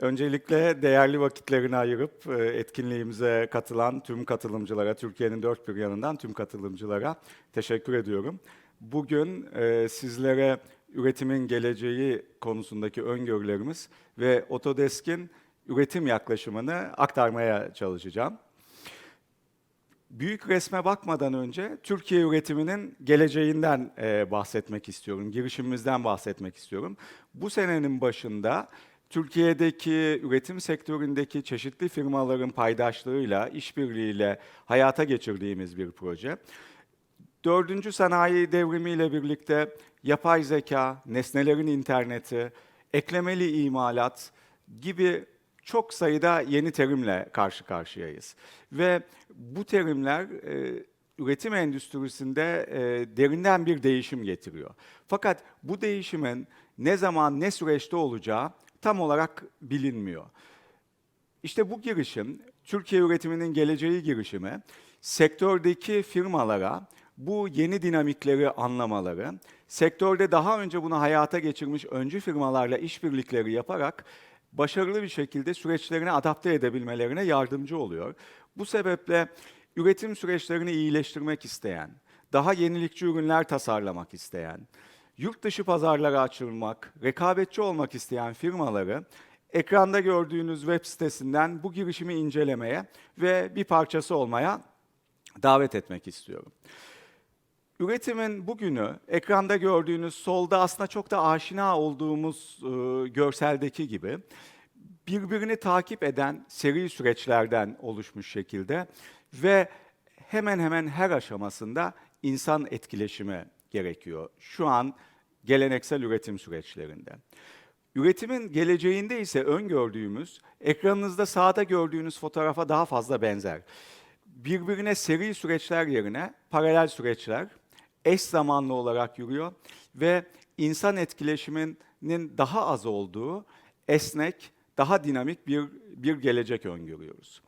Öncelikle değerli vakitlerini ayırıp e, etkinliğimize katılan tüm katılımcılara, Türkiye'nin dört bir yanından tüm katılımcılara teşekkür ediyorum. Bugün e, sizlere üretimin geleceği konusundaki öngörülerimiz ve Autodesk'in üretim yaklaşımını aktarmaya çalışacağım. Büyük resme bakmadan önce Türkiye üretiminin geleceğinden e, bahsetmek istiyorum, girişimimizden bahsetmek istiyorum. Bu senenin başında Türkiye'deki üretim sektöründeki çeşitli firmaların paydaşlığıyla, işbirliğiyle hayata geçirdiğimiz bir proje. Dördüncü sanayi devrimiyle birlikte yapay zeka, nesnelerin interneti, eklemeli imalat gibi çok sayıda yeni terimle karşı karşıyayız. Ve bu terimler e, üretim endüstrisinde e, derinden bir değişim getiriyor. Fakat bu değişimin ne zaman, ne süreçte olacağı tam olarak bilinmiyor. İşte bu girişim, Türkiye üretiminin geleceği girişimi, sektördeki firmalara bu yeni dinamikleri anlamaları, sektörde daha önce bunu hayata geçirmiş öncü firmalarla işbirlikleri yaparak başarılı bir şekilde süreçlerini adapte edebilmelerine yardımcı oluyor. Bu sebeple üretim süreçlerini iyileştirmek isteyen, daha yenilikçi ürünler tasarlamak isteyen, yurt dışı pazarlara açılmak, rekabetçi olmak isteyen firmaları ekranda gördüğünüz web sitesinden bu girişimi incelemeye ve bir parçası olmaya davet etmek istiyorum. Üretimin bugünü ekranda gördüğünüz solda aslında çok da aşina olduğumuz e, görseldeki gibi birbirini takip eden seri süreçlerden oluşmuş şekilde ve hemen hemen her aşamasında insan etkileşimi gerekiyor. Şu an geleneksel üretim süreçlerinde. Üretimin geleceğinde ise öngördüğümüz, ekranınızda sağda gördüğünüz fotoğrafa daha fazla benzer. Birbirine seri süreçler yerine paralel süreçler eş zamanlı olarak yürüyor ve insan etkileşiminin daha az olduğu esnek, daha dinamik bir bir gelecek öngörüyoruz.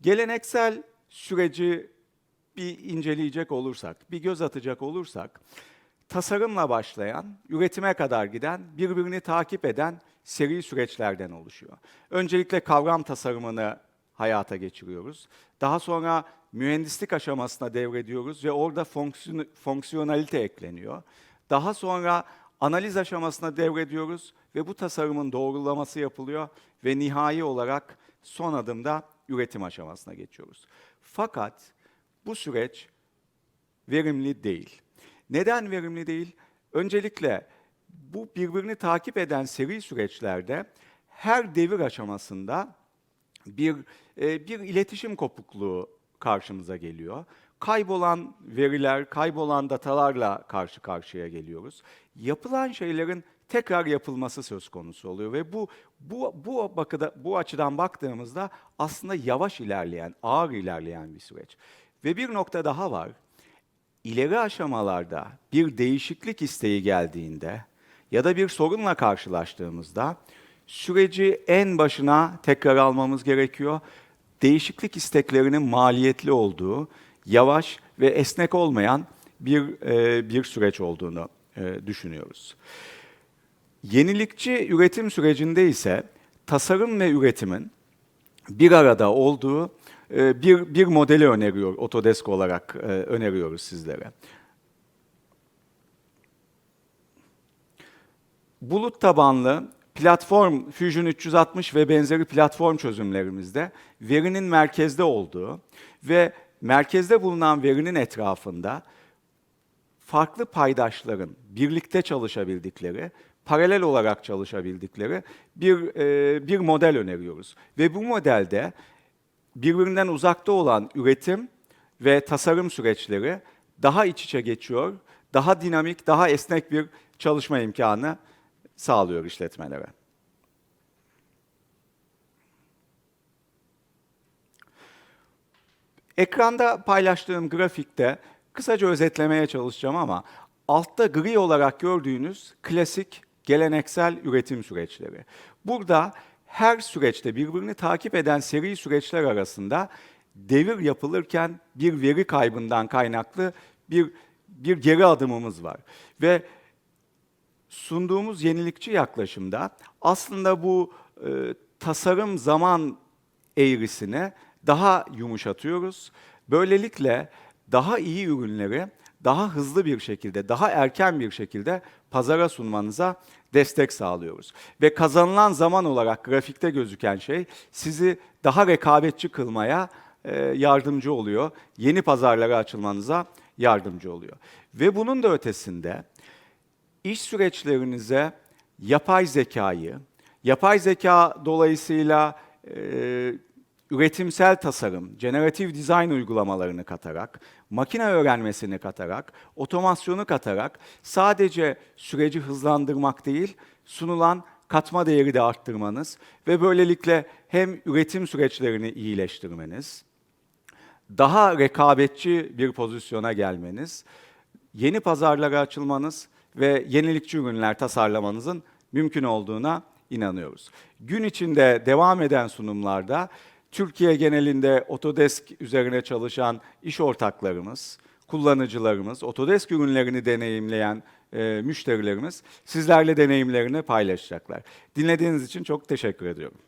Geleneksel süreci bir inceleyecek olursak, bir göz atacak olursak, tasarımla başlayan, üretime kadar giden, birbirini takip eden seri süreçlerden oluşuyor. Öncelikle kavram tasarımını hayata geçiriyoruz. Daha sonra mühendislik aşamasına devrediyoruz ve orada fonksiyon, fonksiyonalite ekleniyor. Daha sonra analiz aşamasına devrediyoruz ve bu tasarımın doğrulaması yapılıyor ve nihai olarak son adımda üretim aşamasına geçiyoruz. Fakat bu süreç verimli değil. Neden verimli değil? Öncelikle bu birbirini takip eden seri süreçlerde her devir aşamasında bir e, bir iletişim kopukluğu karşımıza geliyor. Kaybolan veriler, kaybolan datalarla karşı karşıya geliyoruz. Yapılan şeylerin tekrar yapılması söz konusu oluyor ve bu bu bu bakıda bu açıdan baktığımızda aslında yavaş ilerleyen, ağır ilerleyen bir süreç. Ve bir nokta daha var. İleri aşamalarda bir değişiklik isteği geldiğinde ya da bir sorunla karşılaştığımızda süreci en başına tekrar almamız gerekiyor. Değişiklik isteklerinin maliyetli olduğu, yavaş ve esnek olmayan bir e, bir süreç olduğunu e, düşünüyoruz. Yenilikçi üretim sürecinde ise tasarım ve üretimin bir arada olduğu bir bir modeli öneriyor Autodesk olarak e, öneriyoruz sizlere. Bulut tabanlı platform Fusion 360 ve benzeri platform çözümlerimizde verinin merkezde olduğu ve merkezde bulunan verinin etrafında farklı paydaşların birlikte çalışabildikleri, paralel olarak çalışabildikleri bir e, bir model öneriyoruz. Ve bu modelde birbirinden uzakta olan üretim ve tasarım süreçleri daha iç içe geçiyor, daha dinamik, daha esnek bir çalışma imkanı sağlıyor işletmelere. Ekranda paylaştığım grafikte kısaca özetlemeye çalışacağım ama altta gri olarak gördüğünüz klasik geleneksel üretim süreçleri. Burada her süreçte birbirini takip eden seri süreçler arasında devir yapılırken bir veri kaybından kaynaklı bir bir geri adımımız var. Ve sunduğumuz yenilikçi yaklaşımda aslında bu e, tasarım zaman eğrisini daha yumuşatıyoruz. Böylelikle daha iyi ürünleri daha hızlı bir şekilde, daha erken bir şekilde pazara sunmanıza destek sağlıyoruz. Ve kazanılan zaman olarak grafikte gözüken şey sizi daha rekabetçi kılmaya e, yardımcı oluyor. Yeni pazarlara açılmanıza yardımcı oluyor. Ve bunun da ötesinde iş süreçlerinize yapay zekayı, yapay zeka dolayısıyla e, üretimsel tasarım, generatif design uygulamalarını katarak, makine öğrenmesini katarak, otomasyonu katarak sadece süreci hızlandırmak değil, sunulan katma değeri de arttırmanız ve böylelikle hem üretim süreçlerini iyileştirmeniz, daha rekabetçi bir pozisyona gelmeniz, yeni pazarlara açılmanız ve yenilikçi ürünler tasarlamanızın mümkün olduğuna inanıyoruz. Gün içinde devam eden sunumlarda Türkiye genelinde Autodesk üzerine çalışan iş ortaklarımız, kullanıcılarımız, Autodesk ürünlerini deneyimleyen e, müşterilerimiz sizlerle deneyimlerini paylaşacaklar. Dinlediğiniz için çok teşekkür ediyorum.